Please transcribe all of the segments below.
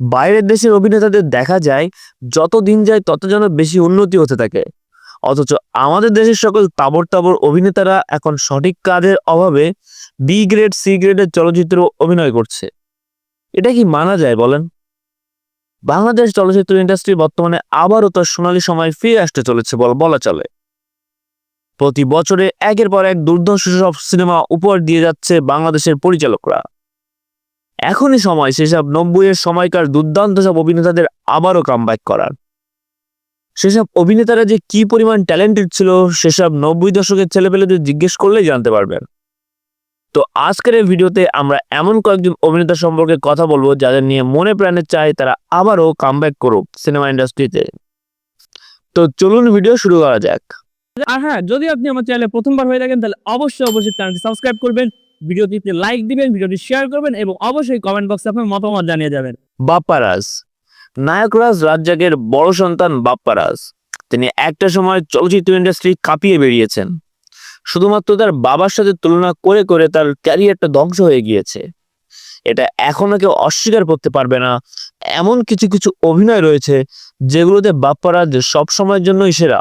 বাইরের দেশের অভিনেতাদের দেখা যায়, যত দিন যায় তত যেন বেশি উন্নতি হতে থাকে। অথচ আমাদের দেশের সকল তাবর তাবর অভিনেতারা এখন সঠিক কাজের অভাবে বি গ্রেড সি গ্রেডের চলচ্চিত্র অভিনয় করছে। এটা কি মানা যায় বলেন? বাংলাদেশ চলচ্চিত্র ইন্ডাস্ট্রি বর্তমানে আবারও তার সোনালী সময় ফিরে আসতে চলেছে বল- বলা চলে। প্রতি বছরে একের পর এক দুর্ধর্ষ সব সিনেমা উপহার দিয়ে যাচ্ছে বাংলাদেশের পরিচালকরা। এখনই সময়, সেসব নব্বইয়ের সময়কার দুর্দান্ত সব অভিনেতাদের আবারও কামব্যাক করার। সেসব অভিনেতারা যে কি পরিমাণ ট্যালেন্টেড ছিল, সেসব নব্বই দশকের ছেলেপেলেদের জিজ্ঞেস করলেই জানতে পারবেন। তো আজকের এই ভিডিওতে আমরা এমন কয়েকজন অভিনেতা সম্পর্কে কথা বলব, যাদের নিয়ে মনে প্রাণে চাই তারা আবারও কামব্যাক করুক সিনেমা ইন্ডাস্ট্রিতে তো চলুন ভিডিও শুরু করা যাক। আর হ্যাঁ যদি আপনি আমার চ্যানেলে প্রথমবার হয়ে থাকেন, তাহলে অবশ্যই অবশ্যই চ্যানেলটি সাবস্ক্রাইব করবেন। ভিডিওটিতে লাইক দিবেন, ভিডিওটি শেয়ার করবেন এবং অবশ্যই কমেন্ট বক্সে আপনার মতামত জানিয়ে যাবেন। বাপ্পারাজ, নায়করাজ রাজ্জাকের বড় সন্তান বাপ্পারাজ। তিনি একটা সময় চলচ্চিত্র ইন্ডাস্ট্রি কাঁপিয়ে বেরিয়েছেন। শুধুমাত্র তার বাবার সাথে তুলনা করে করে তার ক্যারিয়ারটা ধ্বংস হয়ে গিয়েছে। এটা এখনও কেউ অস্বীকার করতে পারবে না। এমন কিছু কিছু অভিনয় রয়েছে যেগুলোতে বাপ্পারাজ সব সময়ের জন্যই সেরা।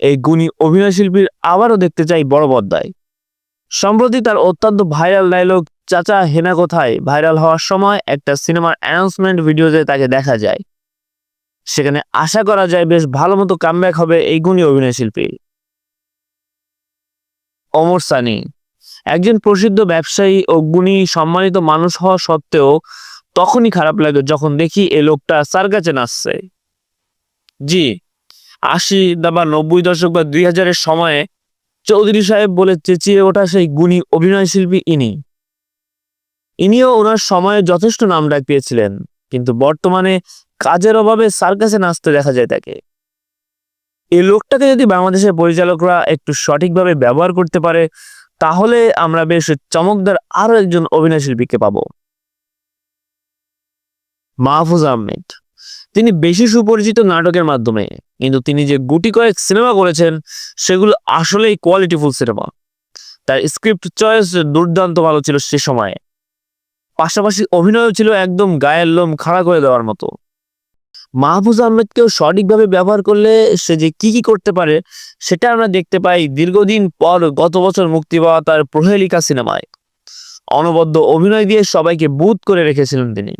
এই গুণী অভিনয় শিল্পীর আবারও দেখতে চাই বড় পর্দায়। সম্প্রতি তার অত্যন্ত ভাইরাল ডায়লগ চাচা, হেনা কোথায়? ভাইরাল হওয়ার সময় একটা সিনেমার অ্যানাউন্সমেন্ট ভিডিওতে তাকে দেখা যায়। সেখানে আশা করা যায় বেশ ভালো মতো কামব্যাক হবে এই গুণী অভিনয় শিল্পী। অমর সানি, একজন প্রসিদ্ধ ব্যবসায়ী ও গুণী সম্মানিত মানুষ হওয়া সত্ত্বেও তখনই খারাপ লাগে যখন দেখি এই লোকটা স্যার কাছে নাচছে। জি, আশি বা নব্বই দশক বা দুই হাজারের সময়ে চৌধুরী সাহেব বলে চেঁচিয়ে ওঠা সেই গুণী অভিনয় শিল্পী ইনি। ইনিও ওনার সময়ে যথেষ্ট নাম ডাক পেয়েছিলেন, কিন্তু বর্তমানে কাজের অভাবে সার্কাসে নাচতে দেখা যায় তাকে। এই লোকটাকে যদি বাংলাদেশের পরিচালকরা একটু সঠিকভাবে ব্যবহার করতে পারে, তাহলে আমরা বেশ চমকদার আরও একজন অভিনয় শিল্পীকে পাবো। মাহফুজ আহমেদ। তিনি বেশি সুপরিচিত নাটকের মাধ্যমে, কিন্তু তিনি যে গুটি কয়েক সিনেমা করেছেন, সেগুলো আসলেই কোয়ালিটিফুল সিনেমা তার স্ক্রিপ্ট চয়েস দুর্দান্ত ভালো ছিল সে সময়ে। পাশাপাশি অভিনয়ও ছিল একদম গায়ের লোম খাড়া করে দেওয়ার মতো। মাহফুজ আহমেদকেও সঠিকভাবে ব্যবহার করলে সে যে কি কি করতে পারে, সেটা আমরা দেখতে পাই দীর্ঘদিন পর গত বছর মুক্তি পাওয়া তার প্রহেলিকা সিনেমায়। অনবদ্য অভিনয় দিয়ে সবাইকে বুথ করে রেখেছিলেন তিনি।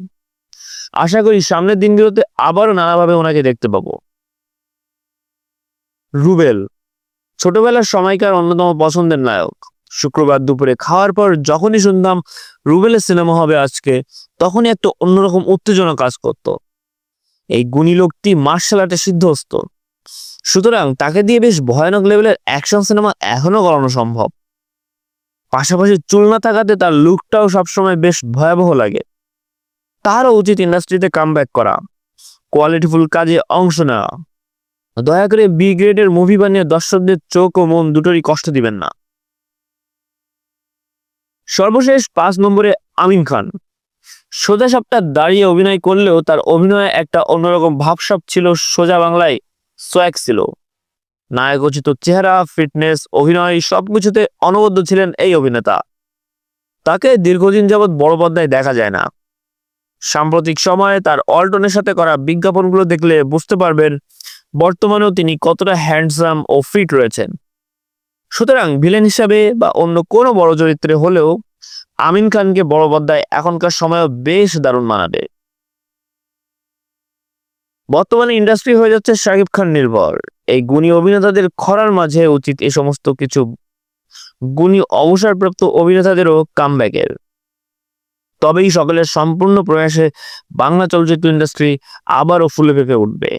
আশা করি সামনের দিনগুলোতে আবারও নানাভাবে ওনাকে দেখতে পাবো। রুবেল, ছোটবেলার সময়কার অন্যতম পছন্দের নায়ক। শুক্রবার দুপুরে খাওয়ার পর যখনই শুনতাম রুবেলের সিনেমা হবে আজকে, তখনই একটা অন্যরকম উত্তেজনা কাজ করত। এই গুণী লোকটি মার্শাল আর্টে সিদ্ধহস্ত। সুতরাং তাকে দিয়ে বেশ ভয়ানক লেভেলের অ্যাকশন সিনেমা এখনও করানো সম্ভব। পাশাপাশি চুল না থাকাতে তার লুকটাও সবসময় বেশ ভয়াবহ লাগে। তারও উচিত ইন্ডাস্ট্রিতে কামব্যাক করা কোয়ালিটিফুল কাজে অংশ নেওয়া। দয়া করে বি গ্রেডের মুভি বানিয়ে দর্শকদের চোখ ও মন দুটোরই কষ্ট দিবেন না। সর্বশেষ পাঁচ নম্বরে আমিন খান। সোজা সাপটা দাঁড়িয়ে অভিনয় করলেও তার অভিনয়ে একটা অন্যরকম ভাবসাপ ছিল, সোজা বাংলায় সোয়াক ছিল। নায়কোচিত চেহারা ফিটনেস অভিনয় সবকিছুতে অনবদ্য ছিলেন এই অভিনেতা। তাকে দীর্ঘদিন যাবৎ বড় পর্দায় দেখা যায় না। সাম্প্রতিক সময়ে তার অল্টনের সাথে করা বিজ্ঞাপনগুলো দেখলে বুঝতে পারবেন বর্তমানেও তিনি কতটা হ্যান্ডসাম ও ফিট রয়েছেন। সুতরাং ভিলেন হিসাবে বা অন্য কোনো বড় চরিত্রে হলেও আমিন খানকে বড় পর্দায় এখনকার সময়ও বেশ দারুণ মানাবে। বর্তমানে ইন্ডাস্ট্রি হয়ে যাচ্ছে শাকিব খান নির্ভর। এই গুণী অভিনেতাদের খরার মাঝে উচিত এ সমস্ত কিছু। গুণী অবসরপ্রাপ্ত অভিনেতাদেরও কামব্যাকের তবেই সকলের সম্পূর্ণ প্রয়াসে বাংলা চলচ্চিত্র ইন্ডাস্ট্রি আবারও ফুলে ফেঁপে উঠবে।